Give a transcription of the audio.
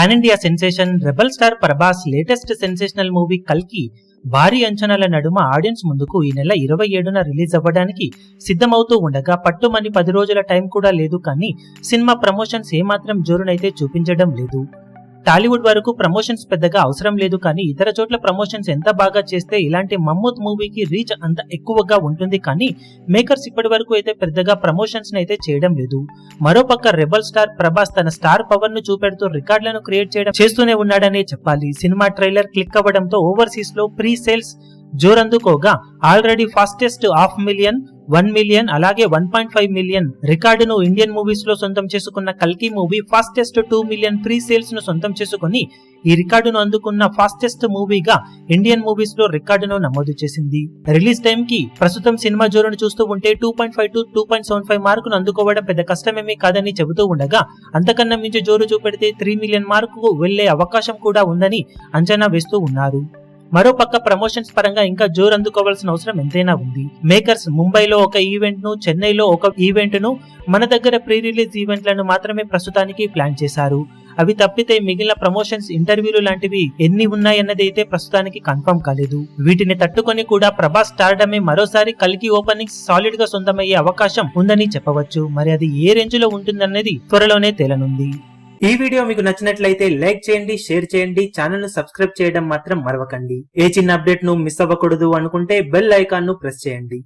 Pan India sensation rebel star Prabhas latest sensational movie కల్కి భారీ అంచనాల నడుమ ఆడియన్స్ ముందుకు ఈ నెల ఇరవై ఏడున రిలీజ్ అవ్వడానికి సిద్ధమవుతూ ఉండగా పట్టుమని పది రోజుల టైం కూడా లేదు కానీ సినిమా ప్రమోషన్స్ ఏమాత్రం జోరునైతే చూపించడం లేదు. టాలీవుడ్ వరకు ప్రమోషన్స్ పెద్దగా అవసరం లేదు కానీ ఇతర చోట్ల ప్రమోషన్స్ ఎంత బాగా చేస్తే ఇలాంటి మమ్మూత్ మూవీకి రీచ్ అంత ఎక్కువగా ఉంటుంది. కానీ మేకర్స్ ఇప్పటి వరకు అయితే పెద్దగా ప్రమోషన్స్ అయితే చేయడం లేదు. మరోపక్క రెబల్ స్టార్ ప్రభాస్ తన స్టార్ పవర్ను చూపెడుతూ రికార్డులను క్రియేట్ చేయడం చేస్తూనే ఉన్నాడనే చెప్పాలి. సినిమా ట్రైలర్ క్లిక్ అవ్వడంతో ఓవర్సీస్లో pre sales జోరందుకోగా. Already fastest half million one million అలాగే వన్ పాయింట్ ఫైవ్ మిలియన్ రికార్డును ఇండియన్ మూవీస్లో సొంతం చేసుకున్న కల్కి movie fastest two million pre సేల్స్ను సొంతం చేసుకుని ఈ రికార్డును అందుకున్న ఫాస్టెస్ట్ మూవీగా ఇండియన్ మూవీస్లో రికార్డును నమోదు చేసింది. రిలీజ్ టైం కి ప్రస్తుతం సినిమా జోరును చూస్తూ ఉంటే two point five to two point seven five మార్కును అందుకోవడం పెద్ద కష్టమేమీ కాదని చెబుతూ ఉండగా అంతకన్నా మించి జోరు చూపెడితే త్రీ మిలియన్ మార్కుకు వెళ్ళే అవకాశం కూడా ఉందని అంచనా వేస్తూ ఉన్నారు. మరోపక్క ప్రమోషన్స్ పరంగా ఇంకా జోరు అందుకోవాల్సిన అవసరం ఎంతైనా ఉంది. మేకర్స్ ముంబైలో ఒక ఈవెంట్ను చెన్నైలో ఒక ఈవెంట్ను మన దగ్గర ప్రీ రిలీజ్ ఈవెంట్లను మాత్రమే ప్రస్తుతానికి ప్లాన్ చేశారు. అవి తప్పితే మిగిలిన ప్రమోషన్స్ ఇంటర్వ్యూలు లాంటివి ఎన్ని ఉన్నాయన్నది అయితే ప్రస్తుతానికి కన్ఫర్మ్ కాలేదు. వీటిని తట్టుకొని కూడా ప్రభాస్ స్టార్డమే మరోసారి కలికి ఓపెనింగ్స్ సాలిడ్గా సొంతమయ్యే అవకాశం ఉందని చెప్పవచ్చు. మరి అది ఏ రేంజ్లో ఉంటుందన్నది త్వరలోనే తేలనుంది. ఈ వీడియో మీకు నచ్చినట్లయితే లైక్ చేయండి షేర్ చేయండి ఛానల్ను సబ్స్క్రైబ్ చేయడం మాత్రం మరవకండి. ఏ చిన్న అప్డేట్ను మిస్ అవ్వకూడదు అనుకుంటే బెల్ ఐకాన్ను ప్రెస్ చేయండి.